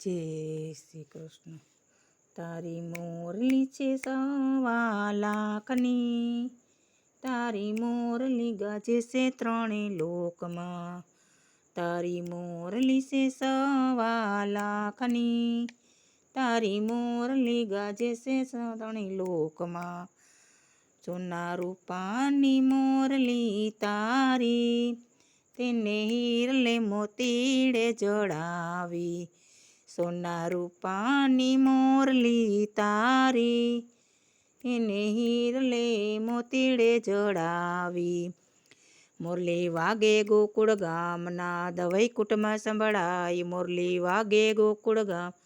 જય શ્રી કૃષ્ણ. તારી મોરલી છે સવા લાખની તારી મોરલી ગાજે છે ત્રણે લોકમાં. તારી મોરલી છે સવા લાખની તારી મોરલી ગાજે છે ત્રણે લોકમાં. સોના રૂપાની મોરલી તારી. તેને હીરલે મોતીડે જડાવી. સોના રૂપાની મોરલી તારી એને હીરલે મોતીડે જડાવી મોરલી વાગે ગોકુળ ગામના દવાઈ કુટમાં સંભળાય મોરલી વાગે ગોકુળ ગામ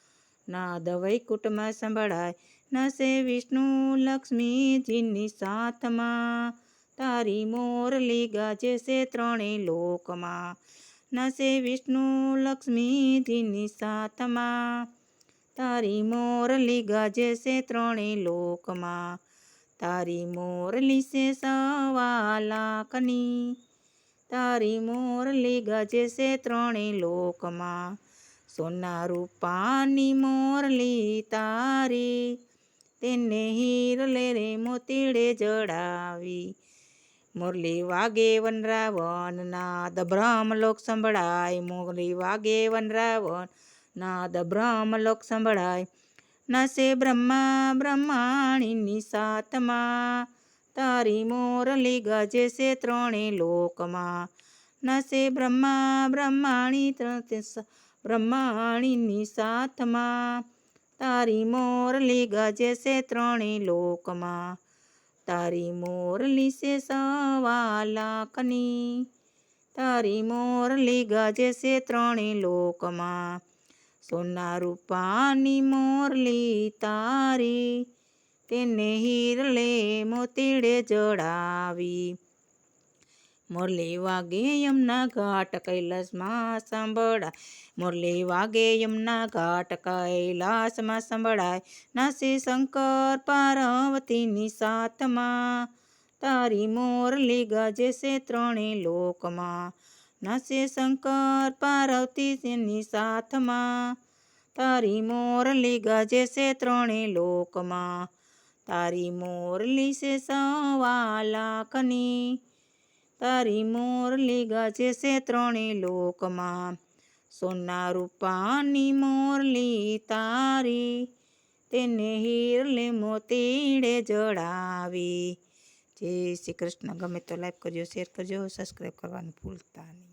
ના દવાઈ કુટમાં સંભળાય નસે વિષ્ણુ લક્ષ્મીજીની સાથમાં તારી મોરલી ગાજે છે ત્રણેય લોકમાં નસે વિષ્ણુ લક્ષ્મીથી સાથમાં. તારી મોરલી ગાજે છે ત્રણે લોકમાં. તારી મોરલી છે સવા લાખની તારી મોરલી ગાજે છે ત્રણે લોકમાં. સોના રૂપાની મોરલી તારી. તેને હીરલે રે મોતીડે જડાવી. મુરલી વાગે વનરાવન નાદ બ્રહ્મલોક સંભળાય. મુરલી વાગે વનરાવન નાદ બ્રહ્મલોક સંભળાય. નસે બ્રહ્મા બ્રહ્માણીની સાતમાં, તારી મોરલી ગજે છે ત્રણે લોકમાં. નસે બ્રહ્મા બ્રહ્માણી બ્રહ્માણીની સાથમાં તારી મોરલી ગજે છે ત્રણે લોકમાં. તારી મોરલી છે સવા લાખની તારી મોરલી ગાજે છે ત્રણેય લોકમાં. સોના રૂપાની મોરલી તારી, તેને હીરલે મોતીડે જડાવી. મુરલી વાગે યમના ઘાટ કૈલાસમાં સંભળાય. મુરલી વાગે યમના ઘાટ કૈલાસમાં સંભળાય. નાસી શંકર પાર્વતીની સાથમાં તારી મોરલી ગાજે છે ત્રણે લોકમાં. નાસે શંકર પાર્વતીની સાથમાં તારી મોરલી ગાજે છે ત્રણે લોકમાં. તારી મોરલી છે સવા લાખની તારી મોરલી ગાજે છે ત્રણે લોકમાં. સોના રૂપાની મોરલી તારી, તેને હીરલે મોતીડે જડાવી. જય શ્રી કૃષ્ણ. ગમે તો લાઈક કરજો શેર કરજો સબસ્ક્રાઈબ કરવાનું ભૂલતા નહીં.